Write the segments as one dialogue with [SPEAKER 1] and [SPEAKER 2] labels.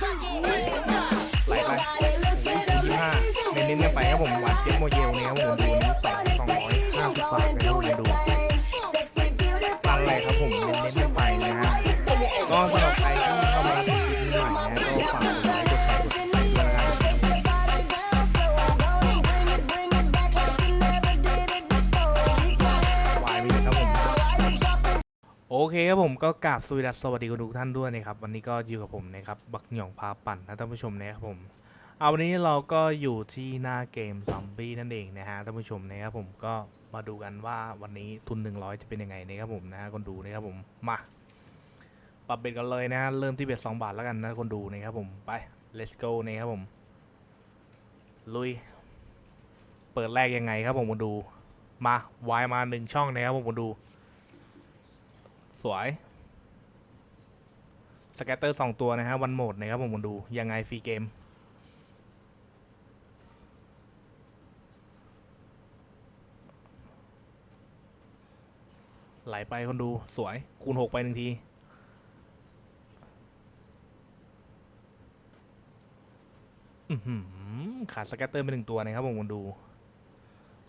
[SPEAKER 1] ไโอเคครับผมก็กราบสวัสดีสวัสดีคุณทุกท่านด้วยนะครับวันนี้ก็อยู่กับผมนะครับบักหย่องพาปั่นนะท่านผู้ชมนะครับผมเอาวันนี้เราก็อยู่ที่หน้าเกมซอมบี้นั่นเองนะฮะท่านผู้ชมนะครับผมก็มาดูกันว่าวันนี้ทุน 100 จะเป็นยังไงนะครับผมนะฮะคนดูนะครับผมมาปรับเบ็ดกันเลยนะเริ่มที่เบ็ด2บาทแล้วกันนะคนดูนะครับผมไป let's go นะครับผมลุย เปิดแรกยังไงครับผมคนดู มา วายมาหนึ่งช่องนะครับผมคนดู สวย สแกตเตอร์สองตัวนะฮะ วันโหมดนะครับผมดู ยังไงฟรีเกม ไหลไปคนดูสวย คูณหกไปหนึ่งทีอือหือขาดสแกตเตอร์ไปหนึ่งตัวนะครับผมคนดู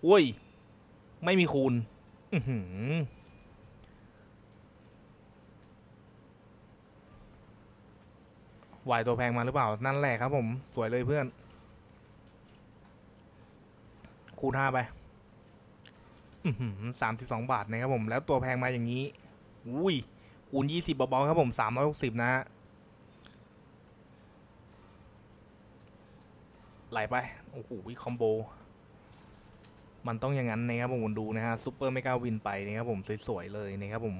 [SPEAKER 1] อุ้ย ไม่มีคูณ อือหือ วายตัวแพงมาหรือเปล่า นั่นแหละครับผม สวยเลยเพื่อน คูณห้าไปสามสิบสองบาทนะครับผม แล้วตัวแพงมาอย่างนี้ อุ้ย คูณยี่สิบเบาๆครับผมสามร้อยหกสิบนะฮะไหลไป โอ้โหคอมโบ มันต้องอย่างนั้นนะครับผมดูนะฮะซูเปอร์ไม่กล้าวินไปนะครับผม สวยๆเลยนะครับผม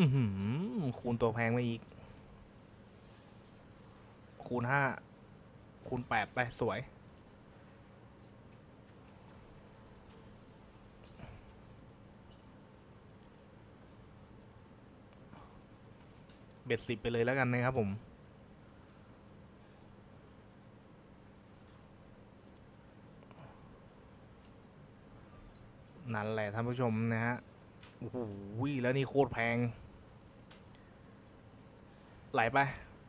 [SPEAKER 1] อือหือคูณตัวแพงมาอีก คูณห้า คูณแปดไป สวย เบ็ดสิบไปเลยแล้วกันนะครับผมนั่นแหละท่านผู้ชมนะฮะ โอ้โห แล้วนี่โคตรแพง ไหลไป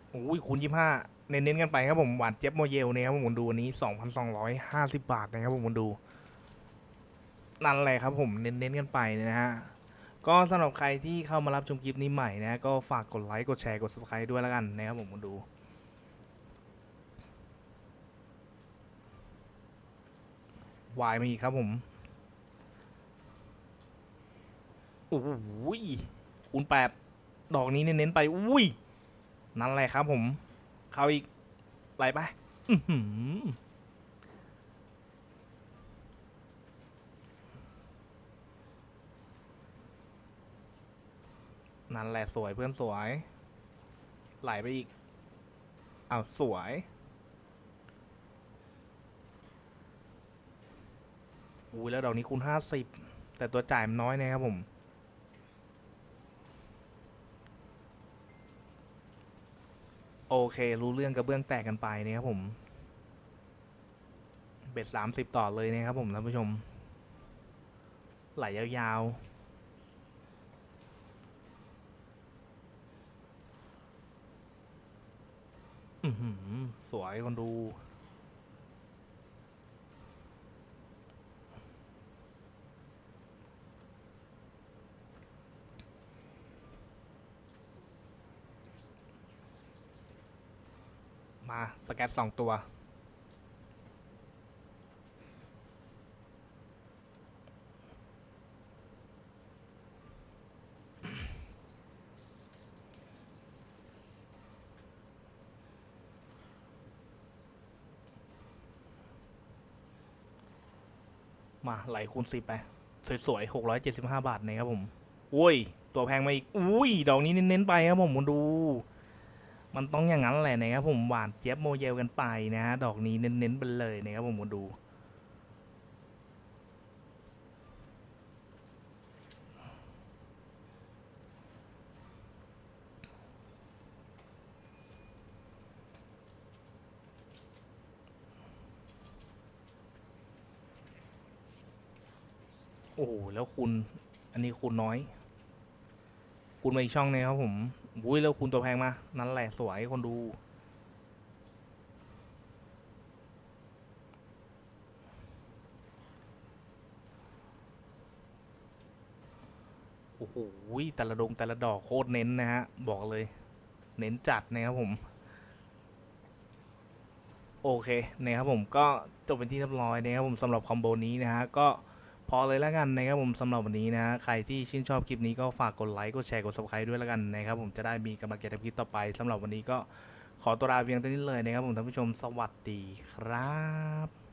[SPEAKER 1] โอ้ยคูณยี่ห้าเน้นๆกันไปครับผมหวานเจี๊ยบโมเยลเนี่ยครับผมดูอันนี้สองพันสองร้อยห้าสิบบาทนะครับผมดูนั่นแหละครับผมเน้นๆกันไปนะฮะก็สำหรับใครที่เข้ามารับชมคลิปนี้ใหม่นะก็ฝากกดไลค์กดแชร์กด subscribe ด้วยแล้วกันนะครับผมมดูวายมาอีกครับผมโอ้โหคูณแปดดอกนี้เน้นๆไป อุ้ย นั่นแหละครับผม เข้าอีกไหลไปนั่นแหละสวยเพื่อนสวย ไหลไปอีกเอ้าสวย อุ้ยแล้วดอกนี้คูณห้าสิบแต่ตัวจ่ายมันน้อยนะครับผม โอเค รู้เรื่องกระเบื้องแตกกันไปนะครับผม เบ็ดสามสิบต่อเลยนะครับผมท่านผู้ชม ไหลยาวๆสวยคนดู มาสแกตสองตัว มาไหลคูณสิบไป สวยๆหกร้อยเจ็ดสิบห้าบาทนะครับผม อุ้ย ตัวแพงมาอีก อุ้ย ดอกนี้เน้นๆไปครับผมคุณดู มันต้องอย่างนั้นแหละนะครับผมหวานเจี๊ยบโมเยลกันไปนะฮะดอกนี้เน้นๆไปเลยนะครับผมมาดูโอ้โหแล้วคุณ อันนี้คุณน้อยคูณมาอีกช่องหนึงครับผม อุ้ยแล้วคูณตัวแพงมา นั่นแหละสวยคนดูโอ้โหแต่ละดงแต่ละดอกโคตรเน้นนะฮะ บอกเลย เน้นจัดนะครับผม โอเคนะครับผมก็จบเป็นที่เรียบร้อยนะครับผมสำหรับคอมโบนี้นะฮะก็ พอเลยแล้วกันนะครับผมสำหรับวันนี้นะฮะใครที่ชื่นชอบคลิปนี้ก็ฝากกดไลค์กดแชร์กด subscribe ด้วยแล้วกันนะครับผมจะได้มีกำลังใจทำคลิปต่อไปสำหรับวันนี้ก็ขอตัวลาเพียงเท่านี้เลยนะครับผมท่านผู้ชมสวัสดีครับ